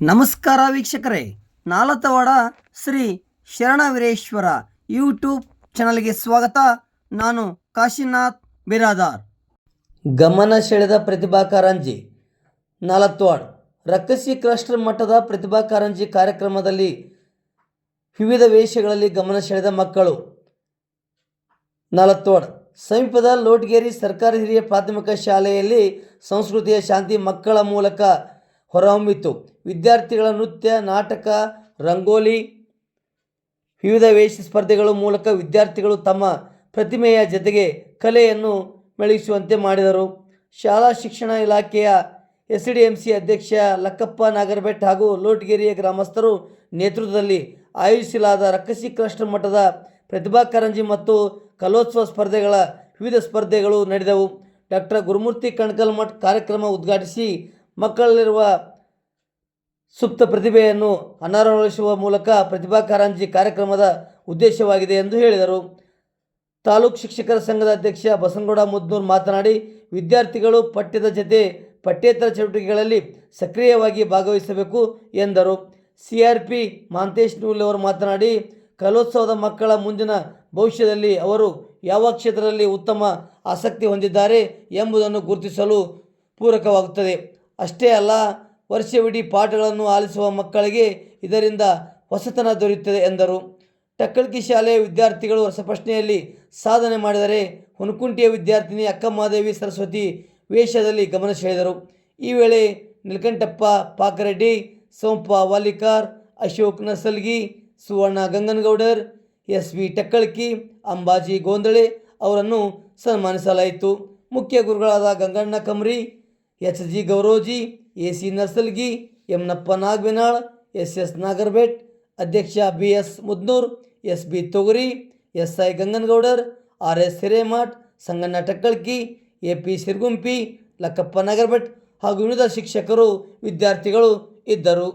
ನಮಸ್ಕಾರ ವೀಕ್ಷಕರೇ. ನಾಲತವಾಡ ಶ್ರೀ ಶರಣ ವೀರೇಶ್ವರ ಯೂಟ್ಯೂಬ್ ಚಾನಲ್ಗೆ ಸ್ವಾಗತ. ನಾನು ಕಾಶಿನಾಥ್ ಬಿರಾದಾರ್. ಗಮನ ಸೆಳೆದ ಪ್ರತಿಭಾ ಕಾರಂಜಿ. ನಾಲತ್ವಾಡ್ ರಕ್ಕಸಿ ಕ್ಲಸ್ಟರ್ ಮಟ್ಟದ ಪ್ರತಿಭಾ ಕಾರಂಜಿ ಕಾರ್ಯಕ್ರಮದಲ್ಲಿ ವಿವಿಧ ವೇಷಗಳಲ್ಲಿ ಗಮನ ಸೆಳೆದ ಮಕ್ಕಳು. ನಾಲತ್ವಾಡ್ ಸಮೀಪದ ಲೋಟ್ಗೇರಿ ಸರ್ಕಾರಿ ಹಿರಿಯ ಪ್ರಾಥಮಿಕ ಶಾಲೆಯಲ್ಲಿ ಸಂಸ್ಕೃತಿಯ ಶಾಂತಿ ಮಕ್ಕಳ ಮೂಲಕ ಹೊರಹೊಮ್ಮಿತು. ವಿದ್ಯಾರ್ಥಿಗಳ ನೃತ್ಯ, ನಾಟಕ, ರಂಗೋಲಿ, ವಿವಿಧ ವೇಷ ಸ್ಪರ್ಧೆಗಳ ಮೂಲಕ ವಿದ್ಯಾರ್ಥಿಗಳು ತಮ್ಮ ಪ್ರತಿಮೆಯ ಜೊತೆಗೆ ಕಲೆಯನ್ನು ಬೆಳೆಸುವಂತೆ ಮಾಡಿದರು. ಶಾಲಾ ಶಿಕ್ಷಣ ಇಲಾಖೆಯ ಎಸ್ ಡಿ ಎಂ ಸಿ ಅಧ್ಯಕ್ಷ ಲಕ್ಕಪ್ಪ ನಾಗರಬೆಟ್ ಹಾಗೂ ಲೋಟಗೇರಿಯ ಗ್ರಾಮಸ್ಥರು ನೇತೃತ್ವದಲ್ಲಿ ಆಯೋಜಿಸಲಾದ ರಕ್ಕಸಿ ಕ್ಲಸ್ಟರ್ ಮಟ್ಟದ ಪ್ರತಿಭಾ ಕಾರಂಜಿ ಮತ್ತು ಕಲೋತ್ಸವ ಸ್ಪರ್ಧೆಗಳ ವಿವಿಧ ಸ್ಪರ್ಧೆಗಳು ನಡೆದವು. ಡಾಕ್ಟರ್ ಗುರುಮೂರ್ತಿ ಕಣಕಲ್ ಮಠ್ ಕಾರ್ಯಕ್ರಮ ಉದ್ಘಾಟಿಸಿ ಮಕ್ಕಳಲ್ಲಿರುವ ಸುಪ್ತ ಪ್ರತಿಭೆಯನ್ನು ಅನಾವರಣಗೊಳಿಸುವ ಮೂಲಕ ಪ್ರತಿಭಾ ಕಾರಂಜಿ ಕಾರ್ಯಕ್ರಮದ ಉದ್ದೇಶವಾಗಿದೆ ಎಂದು ಹೇಳಿದರು. ತಾಲೂಕು ಶಿಕ್ಷಕರ ಸಂಘದ ಅಧ್ಯಕ್ಷ ಬಸನಗೌಡ ಮುದ್ನೂರ್ ಮಾತನಾಡಿ, ವಿದ್ಯಾರ್ಥಿಗಳು ಪಠ್ಯದ ಜೊತೆ ಪಠ್ಯೇತರ ಚಟುವಟಿಕೆಗಳಲ್ಲಿ ಸಕ್ರಿಯವಾಗಿ ಭಾಗವಹಿಸಬೇಕು ಎಂದರು. ಸಿ ಆರ್ ಪಿ ಮಹಾಂತೇಶ್ ನೂಲ್ ಅವರು ಮಾತನಾಡಿ, ಕಲೋತ್ಸವದ ಮಕ್ಕಳ ಮುಂದಿನ ಭವಿಷ್ಯದಲ್ಲಿ ಅವರು ಯಾವ ಕ್ಷೇತ್ರದಲ್ಲಿ ಉತ್ತಮ ಆಸಕ್ತಿ ಹೊಂದಿದ್ದಾರೆ ಎಂಬುದನ್ನು ಗುರುತಿಸಲು ಪೂರಕವಾಗುತ್ತದೆ. ಅಷ್ಟೇ ಅಲ್ಲ ವರ್ಷವಿಡೀ ಪಾಠಗಳನ್ನು ಆಲಿಸುವ ಮಕ್ಕಳಿಗೆ ಇದರಿಂದ ಹೊಸತನ ದೊರೆಯುತ್ತದೆ ಎಂದರು. ಟಕ್ಕಳ್ಕಿ ಶಾಲೆಯ ವಿದ್ಯಾರ್ಥಿಗಳು ರಸಪ್ರಶ್ನೆಯಲ್ಲಿ ಸಾಧನೆ ಮಾಡಿದರೆ ಹುನಕುಂಟಿಯ ವಿದ್ಯಾರ್ಥಿನಿ ಅಕ್ಕಮಹಾದೇವಿ ಸರಸ್ವತಿ ವೇಷದಲ್ಲಿ ಗಮನ ಸೆಳೆದರು. ಈ ವೇಳೆ ನಿಲ್ಕಂಠಪ್ಪ ಪಾಕರೆಡ್ಡಿ, ಸೋಂಪ ವಾಲಿಕಾರ್, ಅಶೋಕ್ ನಸಲ್ಗಿ ಸುವರ್ಣ ಗಂಗನಗೌಡರ್, ಎಸ್ ವಿ ಟಕ್ಕಳ್ಕಿ, ಅಂಬಾಜಿ ಗೋಂದಳೆ ಅವರನ್ನು ಸನ್ಮಾನಿಸಲಾಯಿತು. ಮುಖ್ಯ ಗುರುಗಳಾದ Ganganna Kamri, H G Gowroji A C Narsalgi Yamanappa Nagvinal, S S Nagarbet ಅಧ್ಯಕ್ಷ B S Mudnur, S B Togari, S I Ganganagoudar, R S Hiremath, Sanganna Takkalki, A P Sirgumpi, Lakkappa Nagarbhat ಹಾಗೂ ವಿವಿಧ ಶಿಕ್ಷಕರು ವಿದ್ಯಾರ್ಥಿಗಳು ಇದ್ದರು.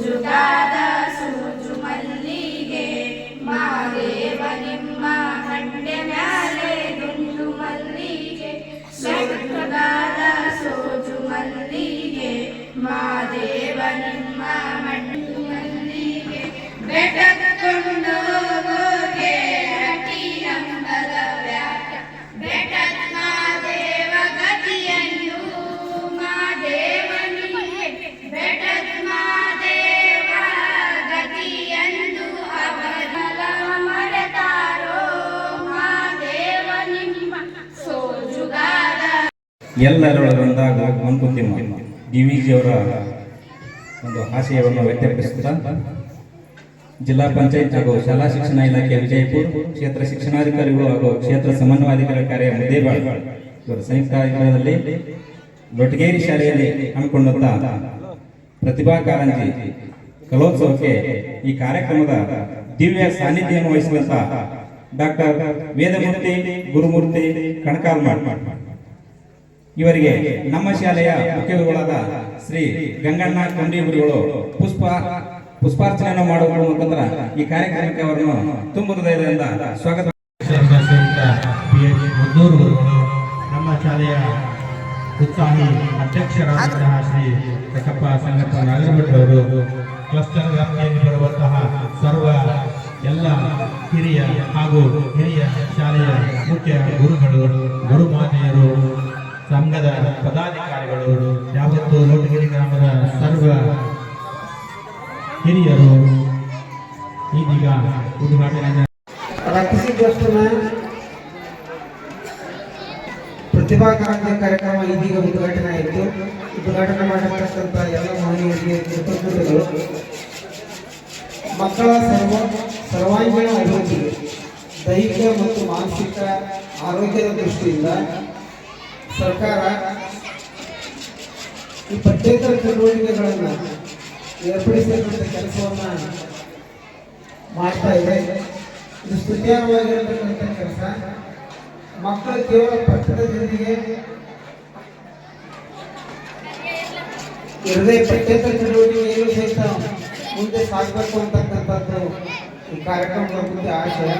julgada. ಎಲ್ಲರೊಳಗೊಂದಾಗ Mankutimma D V ಜಿಯವರ ಒಂದು ಆಶಯವನ್ನು ವ್ಯಕ್ತಪಡಿಸುತ್ತಾ, ಜಿಲ್ಲಾ ಪಂಚಾಯತ್ ಹಾಗೂ ಶಾಲಾ ಶಿಕ್ಷಣ ಇಲಾಖೆ ವಿಜಯಪುರ ಕ್ಷೇತ್ರ ಶಿಕ್ಷಣಾಧಿಕಾರಿಗಳು ಹಾಗೂ ಕ್ಷೇತ್ರ ಸಮನ್ವಯಾಧಿಕಾರಿ ಕಾರ್ಯ ಮುದ್ದೇಬಾಳ್ ಇವರ ಸಂಯುಕ್ತ ಆಧ್ವರ್ಯದಲ್ಲಿ ಲೊಟಗೇರಿ ಶಾಲೆಯಲ್ಲಿ ಹಮ್ಮಿಕೊಂಡಂತ ಪ್ರತಿಭಾ ಕಾರಂಜಿ ಕಲೋತ್ಸವಕ್ಕೆ ಈ ಕಾರ್ಯಕ್ರಮದ ದಿವ್ಯ ಸಾನ್ನಿಧ್ಯವನ್ನು ವಹಿಸಿದಂತ ಡಾಕ್ಟರ್ ವೇದಮೂರ್ತಿ ಗುರುಮೂರ್ತಿ ಕಣಕಾಲ್ಮಾಡ್ ಇವರಿಗೆ ನಮ್ಮ ಶಾಲೆಯ ಮುಖ್ಯ ಗುರುಗಳಾದ ಶ್ರೀ ಗಂಗಣ್ಣ ಕಂಡಿ ಗುರುಗಳು ಪುಷ್ಪ ಪುಷ್ಪಾರ್ಚನೆಯನ್ನು ಮಾಡುವ ಮುಖಾಂತರ ಈ ಕಾರ್ಯಕ್ರಮಕ್ಕೆ ಅವರನ್ನು ತುಂಬ ಹೃದಯದಿಂದ ಸ್ವಾಗತ. ನಮ್ಮ ಶಾಲೆಯ ಉತ್ಸಾಹಿ ಅಧ್ಯಕ್ಷರಾದಂತಹ ಶ್ರೀ ಕಕ್ಕಪ್ಪ ಸಂಗಪ್ಪ ನಾಗರಭಟ್ ಅವರು ಕ್ಲಸ್ಟರ್ ವ್ಯಾಪ್ತಿಯಲ್ಲಿ ಬರುವಂತಹ ಸರ್ವ ಎಲ್ಲ ಹಿರಿಯ ಹಾಗೂ ಹಿರಿಯ ಶಾಲೆಯ ಮುಖ್ಯ ಗುರುಗಳು ಗುರುಮಾತೆಯರು ಸಂಘದ ಪದಾಧಿಕಾರಿಗಳು ಯಾವತ್ತು ಲೋಟಗಿರಿ ಗ್ರಾಮದ ಸರ್ವ ಹಿರಿಯರು ಇದೀಗ ಉದ್ಘಾಟನೆ ಪ್ರತಿಭಾ ಕಾರಂಜಿ ಕಾರ್ಯಕ್ರಮ ಇದೀಗ ಉದ್ಘಾಟನೆ ಆಯಿತು. ಉದ್ಘಾಟನೆ ಮಾಡಿರ್ತಕ್ಕಂಥ ಎಲ್ಲ ಮಹನೀಯರಿಗೆ ಕೃತಜ್ಞತೆಗಳು. ಮಕ್ಕಳ ಸರ್ವ ಸರ್ವಾಂಗೀಣ ಅಭಿವೃದ್ಧಿಗೆ ದೈಹಿಕ ಮತ್ತು ಮಾನಸಿಕ ಆರೋಗ್ಯದ ದೃಷ್ಟಿಯಿಂದ ಸರ್ಕಾರ ಈ ಪಠ್ಯೇತರ ಚಟುವಟಿಕೆಗಳನ್ನು ಏರ್ಪಡಿಸತಕ್ಕಂಥ ಕೆಲಸವನ್ನು ಮಾಡ್ತಾ ಇದೆ. ಇದು ಸ್ತುತ್ಯವಾಗಿರತಕ್ಕಂಥ ಕೆಲಸ. ಮಕ್ಕಳು ಕೇವಲ ಪಠ್ಯದ ಜೊತೆಗೆ ಇರದೇ ಪಠ್ಯೇತರ ಚಟುವಟಿಕೆಗಳು ಸಹಿತ ಮುಂದೆ ಸಾಗಬೇಕು ಅಂತಕ್ಕಂಥದ್ದು ಈ ಕಾರ್ಯಕ್ರಮದ ಮುಂದೆ ಆಶಯ.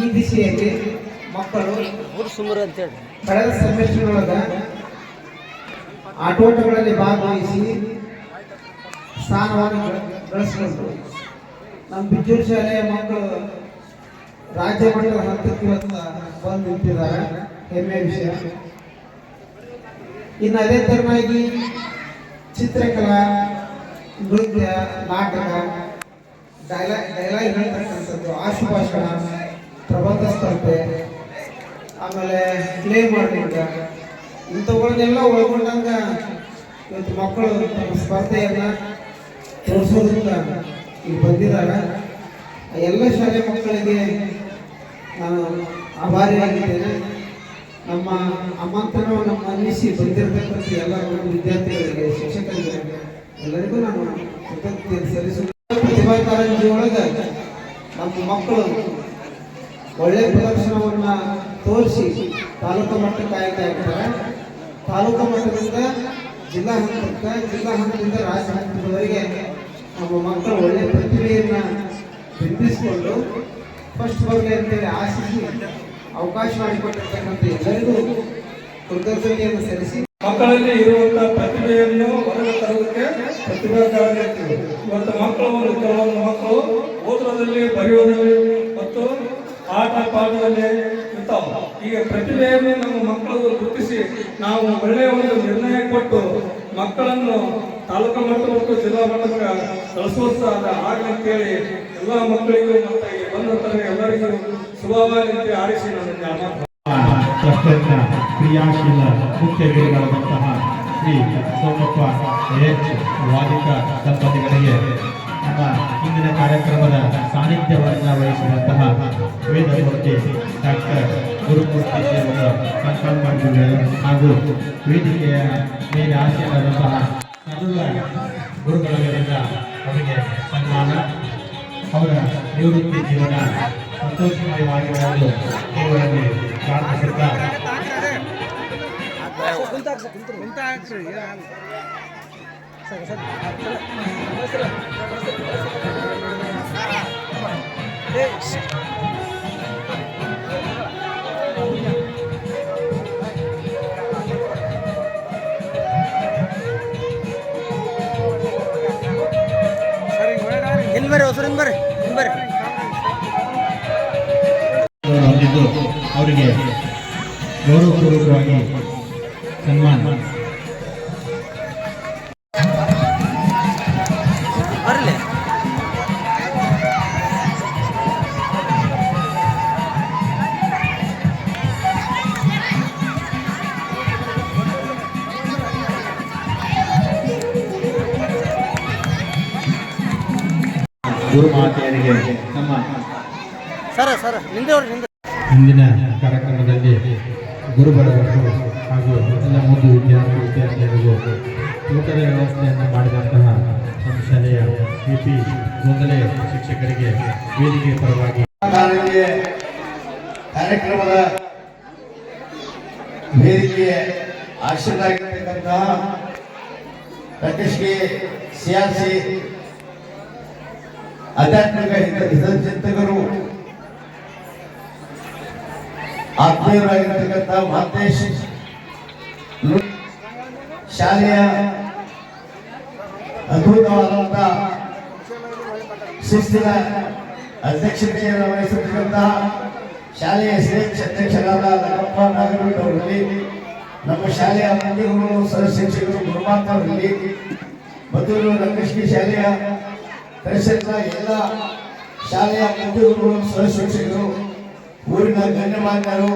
ಈ ದಿಶೆಯಲ್ಲಿ ಮಕ್ಕಳು ಕಳೆದ ಸೆಮಿಸ್ಟರ್ ಒಳಗ ಆಟೋಟಗಳಲ್ಲಿ ಭಾಗವಹಿಸಿ ಸ್ಥಾನವನ್ನು ಗಳಿಸಿಕೊಂಡು ಗಳಿಸ್ಕೊಂಡ್ರು. ನಮ್ಮ ಬಿಜೂರು ಶಾಲೆಯ ಮಕ್ಕಳು ರಾಜ್ಯ ಮಟ್ಟದ ಹಂತಕ್ಕೆ ಇವತ್ತು ಬಂದು ನಿಂತಿದ್ದಾರೆ. ಹೆಮ್ಮೆಯ ವಿಷಯ. ಇನ್ನು ಅದೇ ತರನಾಗಿ ಚಿತ್ರಕಲಾ ನೃತ್ಯ ನಾಟಕ ಡೈಲಾಗ್ ಡೈಲಾಗ್ ಹೇಳ್ತಕ್ಕಂಥದ್ದು ಆಶುಭಾಷಣ ಪ್ರಬಂಧ ಸ್ಪರ್ಧೆ ಆಮೇಲೆ ಪ್ಲೇ ಮಾಡ್ಲಿಕ್ಕೆ ಇಂಥವುಗಳನ್ನೆಲ್ಲ ಒಳಗೊಂಡಂಗ ಇವತ್ತು ಮಕ್ಕಳು ತಮ್ಮ ಸ್ಪರ್ಧೆಯನ್ನ ತೋರಿಸೋದ್ರಿಂದ ಇಲ್ಲಿ ಬಂದಿದ್ದಾರೆ ಎಲ್ಲ ಶಾಲೆ ಮಕ್ಕಳಿಗೆ ನಾನು ಆಭಾರಿಯಾಗಿದ್ದೇನೆ ನಮ್ಮ ಅಮ್ಮತನವನ್ನು ಮನ್ನಿಸಿ ಬಂದಿರತಕ್ಕಂಥ ಎಲ್ಲ ವಿದ್ಯಾರ್ಥಿಗಳಿಗೆ, ಶಿಕ್ಷಕರಿಗೆ ಎಲ್ಲರಿಗೂ ನಾನು ಕೃತಜ್ಞತೆ ಸಲ್ಲಿಸುತ್ತೇನೆ. ಪ್ರತಿಭಾ ಕಾರಂಜಿ ಒಳಗೆ ನಮ್ಮ ಮಕ್ಕಳು ಒಳ್ಳೆ ಪ್ರದರ್ಶನವನ್ನ ತೋರಿಸಿ ತಾಲೂಕು ಮಟ್ಟಕ್ಕೆ ಆಯ್ಕೆ ಆಗ್ತಾರೆ. ತಾಲೂಕು ಮಟ್ಟದಿಂದ ಜಿಲ್ಲಾ ಹಂತಕ್ಕೆ, ಜಿಲ್ಲಾ ಹಂತದಿಂದ ರಾಜ್ಯ ಹಂತದವರೆಗೆ ನಮ್ಮ ಮಕ್ಕಳು ಒಳ್ಳೆ ಪ್ರತಿಭೆಯನ್ನ ಬಿಂಬಿಸಿಕೊಂಡು ಫಸ್ಟ್ ಬರಲಿ ಅಂತೇಳಿ ಆಶಿಸಿ ಅವಕಾಶ ಮಾಡಿಕೊಟ್ಟಿರ್ತಕ್ಕಂಥ ಎಲ್ಲರಿಗೂ ಕೃತಜ್ಞತೆಯನ್ನು ಸಲ್ಲಿಸಿ ಮಕ್ಕಳಲ್ಲಿ ಇರುವಂತಹ ಪ್ರತಿಭೆಯನ್ನು ಹೊರಗೆ ತರೋದಕ್ಕೆ ಪ್ರತಿಭಾ ಕಾರಣ ಇವತ್ತು ಮಕ್ಕಳು ಕೆಲವೊಂದು ಮಕ್ಕಳು ಓದುವುದರಲ್ಲಿ ಬರೆಯುವುದರಲ್ಲಿ ಮತ್ತು ಆಟ ಪಾಠದಲ್ಲಿ ಇರ್ತಾವ ಈಗ ಪ್ರತಿಭೆಯನ್ನು ನಮ್ಮ ಮಕ್ಕಳು ಗುರುತಿಸಿ ನಾವು ಒಳ್ಳೆಯ ಒಂದು ನಿರ್ಣಯ ಕೊಟ್ಟು ಮಕ್ಕಳನ್ನು ತಾಲೂಕು ಮಟ್ಟ ಮತ್ತು ಜಿಲ್ಲಾ ಮಟ್ಟಕ್ಕೆ ಕಳಿಸೋತ್ಸಾಹ ಆಗಲಿ ಅಂತೇಳಿ ಎಲ್ಲ ಮಕ್ಕಳಿಗೂ ಮತ್ತೆ ಬಂದಂತಹ ಎಲ್ಲರಿಗೂ ಶುಭವಾಗಿ ಆರಿಸಿ ನಾನು ಕ್ರಿಯಾಶೀಲ ಮುಖ್ಯ ಗುರುಗಳಾದಂತಹ ಶ್ರೀ ಸೋಮಪ್ಪ ಎಚ್ ವಾದಿಕ ದಂಪತಿಗಳಿಗೆ ನಮ್ಮ ಇಂದಿನ ಕಾರ್ಯಕ್ರಮದ ಸಾನ್ನಿಧ್ಯವನ್ನು ವಹಿಸಿದಂತಹ ವೇದಮೂರ್ತಿ ಡಾಕ್ಟರ್ ಗುರುಮೂರ್ತಿ ಕನ್ಫರ್ಮ್ ಮಾಡಿದ್ದಾರೆ ಹಾಗೂ ವೇದಿಕೆಯ ಮೇಲೆ ಆಸೀನರಾದಂತಹ ಸರ್ವ ಗುರುಗಳಿಂದ ಅವರಿಗೆ ಸನ್ಮಾನ. ಅವರ ನಿವೃತ್ತಿ ಜೀವನ ಸಂತೋಷಮಯವಾಗಿ ಮಾಡಲು ದೇವರಲ್ಲಿ ಪ್ರಾರ್ಥಿಸುತ್ತಾ. ಬರ್ರಿ ಹೊಸರಿಂದ ಬರ್ರಿ ಇಲ್ಲಿ ಬರ್ರಿ ಹೊಂದಿದ್ದು ಅವರಿಗೆ ಗೌರವಪೂರ್ವಕವಾಗಿ ಸನ್ಮಾನ ಗುರುಮಾತೆಯರಿಗೆ ನಮ್ಮ ಸರ ಸರ ನಿಂದೆ ಅವ್ರಿ ಕಾರ್ಯಕ್ರಮದಲ್ಲಿ ಗುರುಬರವರು ಹಾಗೂ ಎಲ್ಲ ಮೂರು ವಿದ್ಯಾರ್ಥಿ ವಿದ್ಯಾರ್ಥಿಗಳಿಗೂ ಊಟದ ವ್ಯವಸ್ಥೆಯನ್ನು ಮಾಡಿದಂತಹ ನಮ್ಮ ಶಾಲೆಯ ಪಿ ಪಿ ಗೊಂದಲೆ ಶಿಕ್ಷಕರಿಗೆ ವೇದಿಕೆ ಪರವಾಗಿ ಕಾರ್ಯಕ್ರಮದ ವೇದಿಕೆ ಸಿ ಆರ್ ಸಿಆರ್ಸಿ ಆಧ್ಯಾತ್ಮಿಕ ಹಿತ- ಹಿತಚಿಂತಕರು. ಆತ್ಮೀಯರಾಗಿರ್ತಕ್ಕಂಥ ಮಹಂತೇಶ್ ಲು- ಶಾಲೆಯ ಅದ್ಭುತವಾದಂಥ ಶಿಸ್ತಿನ ಅಧ್ಯಕ್ಷತೆಯನ್ನು ವಹಿಸಿರ್ತಕ್ಕಂತಹ ಶಾಲೆಯ ಶ್ರೇಷ್ಠ ಅಧ್ಯಕ್ಷರಾದ ಲಕ್ಕಪ್ಪ ನಾಗರೂಟ್ ಅವರಲ್ಲಿ, ನಮ್ಮ ಶಾಲೆಯ ಮುಖ್ಯಗಳು ಸಹಶಿಕ್ಷಕರು ಗುರುಮಾತವರಲ್ಲಿ ಮದ್ದೂರು ರಂಗಶ್ರೀ ಶಾಲೆಯ ಪರಿಷತ್ನ ಎಲ್ಲ ಶಾಲೆಯ ಸಹ ಶಿಕ್ಷಕರು ಊರಿನ ಗಣ್ಯಮಾನ್ಯರು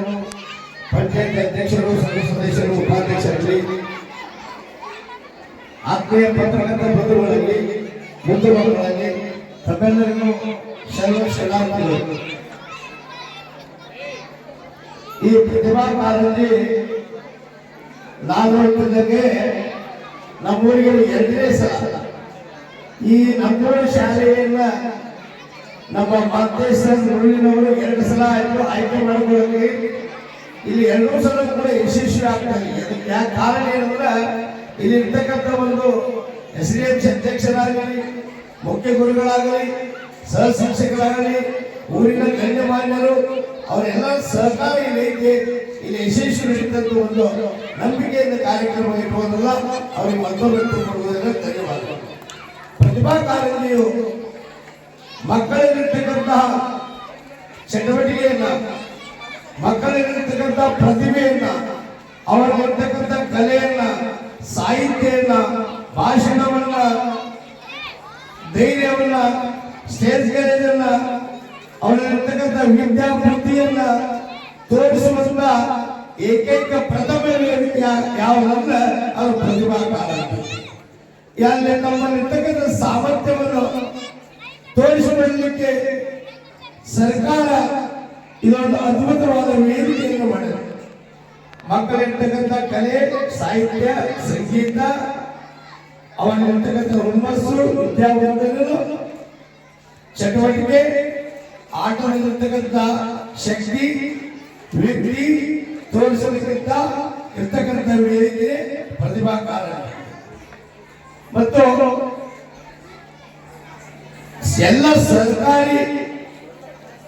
ಪಂಚಾಯತ್ ಅಧ್ಯಕ್ಷರು, ಸಂಘ ಸದಸ್ಯರು, ಉಪಾಧ್ಯಕ್ಷರಲ್ಲಿ, ಆತ್ಮೀಯ ಪತ್ರಕರ್ತ ಬಂಧುಗಳಲ್ಲಿ ಬಂಧು ಮಕ್ಕಳಲ್ಲಿ ತಮ್ಮೆಲ್ಲರಿಗೂ ಶರಣ ಈ ಪ್ರತಿಭಾ ಕಾಲದಲ್ಲಿ ನಾನು ನಮ್ಮ ನಮ್ಮೂರಿಗೆ ಎರಡನೇ ಸಲ ಈ ನಮ್ಮೂರು ಶಾಲೆಯನ್ನ ನಮ್ಮ ಮಾತೇಶ್ವರ ಮುರುಳಿನವರು ಎರಡು ಸಲ ಆಯ್ತು ಆಯ್ಕೆ ಮಾಡಿಕೊಳ್ಳಿ. ಇಲ್ಲಿ ಎರಡೂ ಸಲ ಕೂಡ ಯಶಸ್ವಿ ಆಗ್ತಾರೆ ಇದಕ್ಕೆ ಯಾಕೆ ಕಾರಣ ಏನಂದ್ರೆ, ಇಲ್ಲಿ ಇರ್ತಕ್ಕಂಥ ಒಂದು ಎಸ್ ಡಿ ಎಂ ಅಧ್ಯಕ್ಷರಾಗಲಿ, ಮುಖ್ಯ ಗುರುಗಳಾಗಲಿ, ಸಹ ಶಿಕ್ಷಕರಾಗಲಿ, ಊರಿನ ಗಣ್ಯಮಾನ್ಯರು, ಅವರೆಲ್ಲ ಸಹಕಾರ ಇಲ್ಲಿ ಇಲ್ಲಿ ಯಶಸ್ವಿ ನಡೀತಂತ ಒಂದು ನಂಬಿಕೆಯಿಂದ ಕಾರ್ಯಕ್ರಮ ಇಟ್ಕೋದಲ್ಲ ಅವರಿಗೆ ಮತ್ತೊಮ್ಮೆ ಕೊಡುವುದರಿಂದ ಧನ್ಯವಾದಗಳು. ಪ್ರತಿಭಾ ಕಾರಂಜಿಯು ಮಕ್ಕಳಲ್ಲಿರ್ತಕ್ಕಂತಹ ಚಟುವಟಿಕೆಯನ್ನ ಮಕ್ಕಳಲ್ಲಿರ್ತಕ್ಕಂತಹ ಪ್ರತಿಭೆಯನ್ನ ಅವರಲ್ಲಿರ್ತಕ್ಕಂಥ ಕಲೆಯನ್ನ ಸಾಹಿತ್ಯವನ್ನ ಭಾಷಣವನ್ನ, ಧೈರ್ಯವನ್ನ ಸ್ಟೇಜ್ ಕಲೆಯನ್ನ ಅವರಲ್ಲಿರ್ತಕ್ಕಂಥ ವಿದ್ಯಾಬುದ್ಧಿಯನ್ನ ತೋರಿಸುವಂತ ಏಕೈಕ ಪ್ರಥಮ ಯಾವ ಯಾವುದಂದ್ರೆ ಅದು ಪ್ರತಿಭಾ ಕಾರಂಜಿ. ಅಲ್ಲಿ ನಮ್ಮಲ್ಲಿರ್ತಕ್ಕಂಥ ಸಾಮರ್ಥ್ಯವನ್ನು ತೋರಿಸಿಕೊಳ್ಳಲಿಕ್ಕೆ ಸರ್ಕಾರ ಇದೊಂದು ಅದ್ಭುತವಾದ ವೇದಿಕೆಯನ್ನು ಮಾಡಿದೆ. ಮಕ್ಕಳಿರ್ತಕ್ಕಂಥ ಕಲೆ, ಸಾಹಿತ್ಯ, ಸಂಗೀತ ಅವನಿರ್ತಕ್ಕಂಥ ಹುಮ್ಮಸ್ಸು ವಿದ್ಯಾವಂತರು ಚಟುವಟಿಕೆ ಆಟದಲ್ಲಿರ್ತಕ್ಕಂಥ ಶಕ್ತಿ ವ್ಯಕ್ತಿ ತೋರಿಸಲಿಕ್ಕಿಂತ ಇರ್ತಕ್ಕಂಥ ವೇದಿಕೆ ಪ್ರತಿಭಾ ಕಾರಣ ಮತ್ತು ಎಲ್ಲ ಸರ್ಕಾರಿ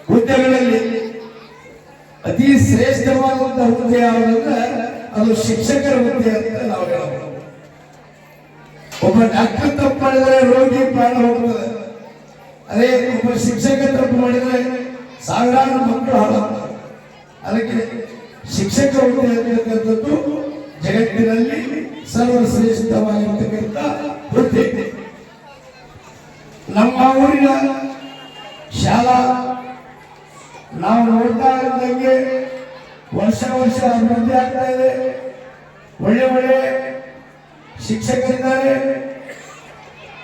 ಹುದ್ದೆಗಳಲ್ಲಿ ಅತಿ ಶ್ರೇಷ್ಠವಾದಂತಹ ಹುದ್ದೆ ಯಾವುದಂದ್ರೆ ಅದು ಶಿಕ್ಷಕರ ಹುದ್ದೆ ಅಂತ ನಾವು ಹೇಳಬಹುದು. ಒಬ್ಬ ಡಾಕ್ಟರ್ ತಪ್ಪು ಮಾಡಿದರೆ ರೋಗಿ ಪ್ರಾಣ ಹೋಗ್ತದೆ. ಅದೇ ಒಬ್ಬ ಶಿಕ್ಷಕ ತಪ್ಪು ಮಾಡಿದರೆ ಸಾವಿರಾರು ಮಕ್ಕಳು ಹಾಳಾಗ್ತದೆ ಅದಕ್ಕೆ ಶಿಕ್ಷಕ ಹುದ್ದೆ ಅಂತಕ್ಕಂಥದ್ದು ಜಗತ್ತಿನಲ್ಲಿ ಸರ್ವಶ್ರೇಷ್ಠವಾಗಿರ್ತಕ್ಕಂಥ ಹುದ್ದೆ ನಮ್ಮ ಊರಿನ ಶಾಲಾ, ನಾವು ನೋಡ್ತಾ ಇದ್ದಂಗೆ ವರ್ಷ ವರ್ಷ ಅಭಿವೃದ್ಧಿ ಆಗ್ತಾ ಇದೆ. ಒಳ್ಳೆ ಒಳ್ಳೆ ಶಿಕ್ಷಕರಿದ್ದಾರೆ.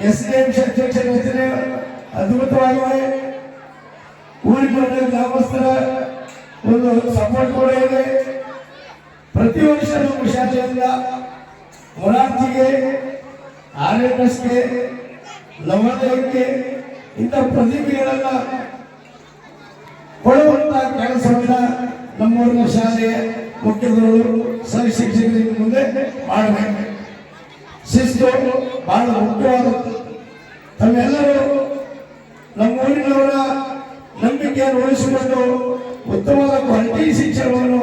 ಎಸ್ ಡಿ ಎಂ ಅಧ್ಯಕ್ಷರ ಹೆಸರು ಅದ್ಭುತವಾಗಿದೆ. ಊರಿಗೆ ಗ್ರಾಮಸ್ಥರ ಒಂದು ಸಪೋರ್ಟ್ ಕೂಡ ಇದೆ. ಪ್ರತಿ ವರ್ಷ ನಮ್ಮ ಶಾಲೆಯಿಂದ ಮೊರಾರ್ಜಿಗೆ ಆರ್ ಎನ್ ಎಸ್ಗೆ ನವೋದಯಕ್ಕೆ ಇಂಥ ಪ್ರತಿಭೆಗಳನ್ನ ಕೊಡುವಂತ ಕೆಲಸವನ್ನ ನಮ್ಮೂರಿನ ಶಾಲೆಯ ಮುಖ್ಯಗಳು ಸರಿ ಶಿಕ್ಷಕರಿಗೆ ಮುಂದೆ ಮಾಡಬೇಕು. ಶಿಸ್ತು ಬಹಳ ಮುಖ್ಯವಾದದ್ದು. ತಮ್ಮೆಲ್ಲರೂ ನಮ್ಮೂರಿನವರ ನಂಬಿಕೆಯನ್ನು ಉಳಿಸಿಕೊಂಡು ಉತ್ತಮವಾದ ಕ್ವಾಲಿಟಿ ಶಿಕ್ಷಣವನ್ನು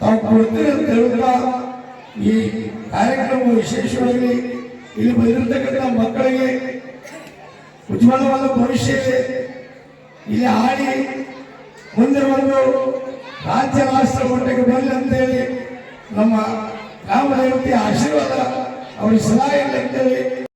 ತಾವು ಕೊಡ್ತೀರಿ ಅಂತ ಹೇಳುತ್ತಾ ಈ ಕಾರ್ಯಕ್ರಮ ವಿಶೇಷವಾಗಿ ಇಲ್ಲಿ ಬಂದಿರತಕ್ಕಂಥ ಮಕ್ಕಳಿಗೆ ಉಜ್ವಲವಾದ ಭವಿಷ್ಯ ಇಲ್ಲಿ ಆಡಿ ಮುಂದೆ ಬಂದು ರಾಜ್ಯ ರಾಷ್ಟ್ರ ಮಟ್ಟಕ್ಕೆ ಬರಲಿ ಅಂತೇಳಿ ನಮ್ಮ ಗ್ರಾಮ ಆಶೀರ್ವಾದ ಅವರಿಗೆ ಇರಲಿ ಅಂತೇಳಿ